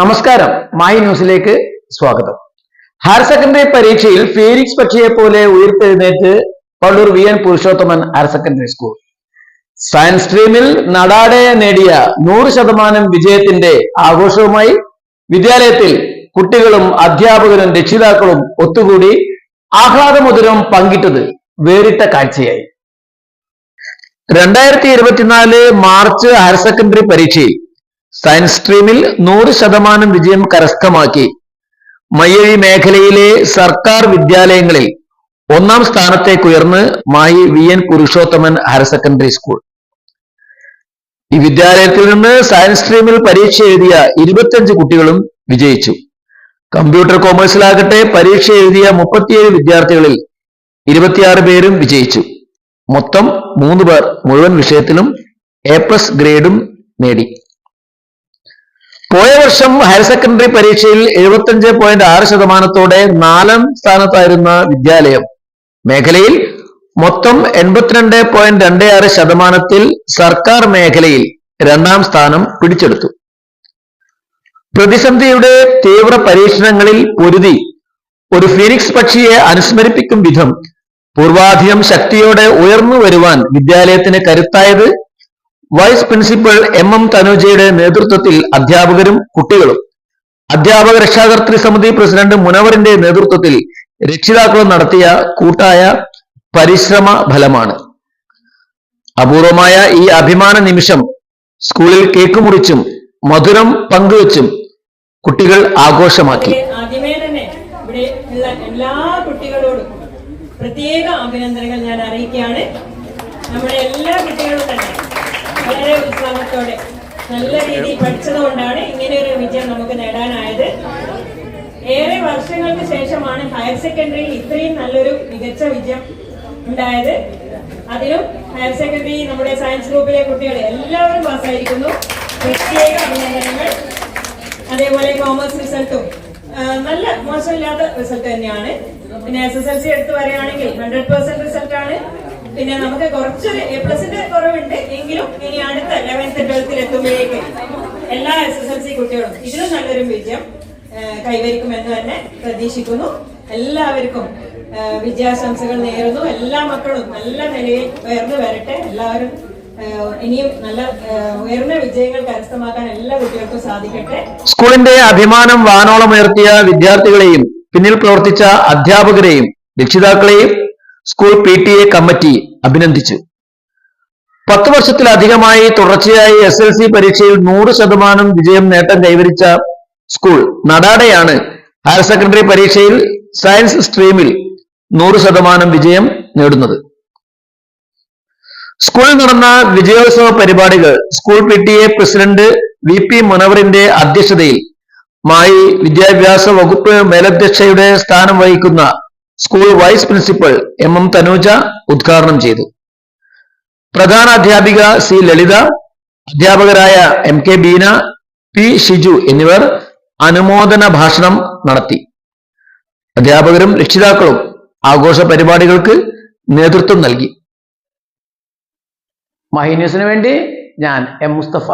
നമസ്കാരം. മായി ന്യൂസിലേക്ക് സ്വാഗതം. ഹയർ സെക്കൻഡറി പരീക്ഷയിൽ ഫീനിക്സ് പക്ഷിയെ പോലെ ഉയർത്തെഴുന്നേറ്റ് Pallur V N Purushothaman higher secondary school science സ്ട്രീമിൽ നടാടെ നേടിയ നൂറ് ശതമാനം വിജയത്തിന്റെ ആഘോഷവുമായി വിദ്യാലയത്തിൽ കുട്ടികളും അധ്യാപകരും രക്ഷിതാക്കളും ഒത്തുകൂടി ആഹ്ലാദമുദരം പങ്കിട്ടത് വേറിട്ട കാഴ്ചയായി. രണ്ടായിരത്തി ഇരുപത്തിനാല് മാർച്ച് ഹയർ സെക്കൻഡറി പരീക്ഷയിൽ സയൻസ് സ്ട്രീമിൽ നൂറ് ശതമാനം വിജയം കരസ്ഥമാക്കി. മയ്യഴി മേഖലയിലെ സർക്കാർ വിദ്യാലയങ്ങളിൽ ഒന്നാം സ്ഥാനത്തേക്ക് ഉയർന്ന് മായി V N Purushothaman higher secondary school. ഈ വിദ്യാലയത്തിൽ നിന്ന് സയൻസ് സ്ട്രീമിൽ പരീക്ഷ എഴുതിയ ഇരുപത്തിയഞ്ച് കുട്ടികളും വിജയിച്ചു. കമ്പ്യൂട്ടർ കോമേഴ്സിലാകട്ടെ പരീക്ഷ എഴുതിയ മുപ്പത്തിയേഴ് വിദ്യാർത്ഥികളിൽ ഇരുപത്തിയാറ് പേരും വിജയിച്ചു. മൊത്തം മൂന്ന് പേർ മുഴുവൻ വിഷയത്തിലും എ പ്ലസ് ഗ്രേഡും നേടി. പോയ വർഷം ഹയർ സെക്കൻഡറി പരീക്ഷയിൽ എഴുപത്തഞ്ച് പോയിന്റ് ആറ് ശതമാനത്തോടെ നാലാം സ്ഥാനത്തായിരുന്ന വിദ്യാലയം. മേഖലയിൽ മൊത്തം എൺപത്തിരണ്ട് പോയിന്റ് രണ്ട് ആറ് ശതമാനത്തിൽ സർക്കാർ മേഖലയിൽ രണ്ടാം സ്ഥാനം പിടിച്ചെടുത്തു. പ്രതിസന്ധിയുടെ തീവ്ര പരീക്ഷണങ്ങളിൽ പൊരുതി ഒരു ഫീനിക്സ് പക്ഷിയെ അനുസ്മരിപ്പിക്കും വിധം പൂർവാധികം ശക്തിയോടെ ഉയർന്നു വരുവാൻ വിദ്യാലയത്തിന് കരുത്തായത് വൈസ് പ്രിൻസിപ്പൽ എം എം തനുജയുടെ നേതൃത്വത്തിൽ അധ്യാപകരും കുട്ടികളും അധ്യാപക രക്ഷാകർത്തൃ സമിതി പ്രസിഡന്റ് മുനവറിന്റെ നേതൃത്വത്തിൽ രക്ഷിതാക്കളും നടത്തിയ കൂട്ടായ പരിശ്രമ ഫലമാണ്. അപൂർവമായ ഈ അഭിമാന നിമിഷം സ്കൂളിൽ കേക്ക് മുറിച്ചും മധുരം പങ്കുവച്ചും കുട്ടികൾ ആഘോഷമാക്കി. ആദ്യമേ തന്നെ ഇവിടെ ഉള്ള എല്ലാ കുട്ടികളോടും പ്രത്യേക അഭിനന്ദനങ്ങൾ ഞാൻ അറിയിക്കുകയാണ്. നമ്മുടെ എല്ലാ കുട്ടികളും തന്നെ വളരെ ഉത്സാഹത്തോടെ നല്ല രീതിയിൽ പഠിച്ചതുകൊണ്ടാണ് ഇങ്ങനെ ഒരു വിജയം നമുക്ക് നേടാനായത്. ഏറെ വർഷങ്ങൾക്ക് ശേഷമാണ് ഹയർ സെക്കൻഡറിയിൽ ഇത്രയും നല്ലൊരു മികച്ച വിജയം ഉണ്ടായത്. അതിലും ഹയർ സെക്കൻഡറി നമ്മുടെ സയൻസ് ഗ്രൂപ്പിലെ കുട്ടികൾ എല്ലാവരും പാസ്സായിരിക്കുന്നു. പ്രത്യേക അഭിനന്ദനങ്ങൾ. അതേപോലെ കോമേഴ്സ് റിസൾട്ടും നല്ല മോശമില്ലാത്ത റിസൾട്ട് തന്നെയാണ്. പിന്നെ എസ് എസ് എൽ സി എടുത്ത് പറയുകയാണെങ്കിൽ ഹൺഡ്രഡ് പെർസെന്റ് റിസൾട്ടാണ് പിന്നെ നമുക്ക് കുറച്ചൊരു എ പ്ലസിന്റെ കുറവുണ്ട്. എങ്കിലും ഇനി അടുത്ത ലെവൻത്ത് ട്വൽത്തിൽ എത്തുമ്പോഴേക്ക് എല്ലാ എസ് എസ് എൽ സി കുട്ടികളും ഇതിലും നല്ലൊരു വിജയം കൈവരിക്കുമെന്ന് തന്നെ പ്രതീക്ഷിക്കുന്നു. എല്ലാവർക്കും വിജയാശംസകൾ നേരുന്നു. എല്ലാ മക്കളും നല്ല നിലയിൽ ഉയർന്നു വരട്ടെ. എല്ലാവരും ഇനിയും നല്ല ഉയർന്ന വിജയങ്ങൾ കരസ്ഥമാക്കാൻ എല്ലാ കുട്ടികൾക്കും സാധിക്കട്ടെ. സ്കൂളിന്റെ അഭിമാനം വാനോളം ഉയർത്തിയ വിദ്യാർത്ഥികളെയും പിന്നിൽ പ്രവർത്തിച്ച അധ്യാപകരെയും രക്ഷിതാക്കളെയും school P T A committee അഭിനന്ദിച്ചു. പത്ത് വർഷത്തിലധികമായി തുടർച്ചയായി എസ് എൽ സി പരീക്ഷയിൽ നൂറ് ശതമാനം വിജയം നേട്ടം കൈവരിച്ച സ്കൂൾ നടാടയാണ് ഹയർ സെക്കൻഡറി പരീക്ഷയിൽ സയൻസ് സ്ട്രീമിൽ നൂറ് ശതമാനം വിജയം നേടുന്നത്. സ്കൂളിൽ നടന്ന വിജയോത്സവ പരിപാടികൾ school P T A president V P മുനവറിന്റെ അധ്യക്ഷതയിൽ മായി വിദ്യാഭ്യാസ വകുപ്പ് മേലധ്യക്ഷയുടെ സ്ഥാനം വഹിക്കുന്ന school vice principal M M Thanuja ഉദ്ഘാടനം ചെയ്തു. പ്രധാന അധ്യാപിക സി ലളിത അധ്യാപകരായ M K Beena P Shiju എന്നിവർ അനുമോദന ഭാഷണം നടത്തി. അധ്യാപകരും രക്ഷിതാക്കളും ആഘോഷ പരിപാടികൾക്ക് നേതൃത്വം നൽകി. മഹി ന്യൂസിന് വേണ്ടി ഞാൻ എം മുസ്തഫ.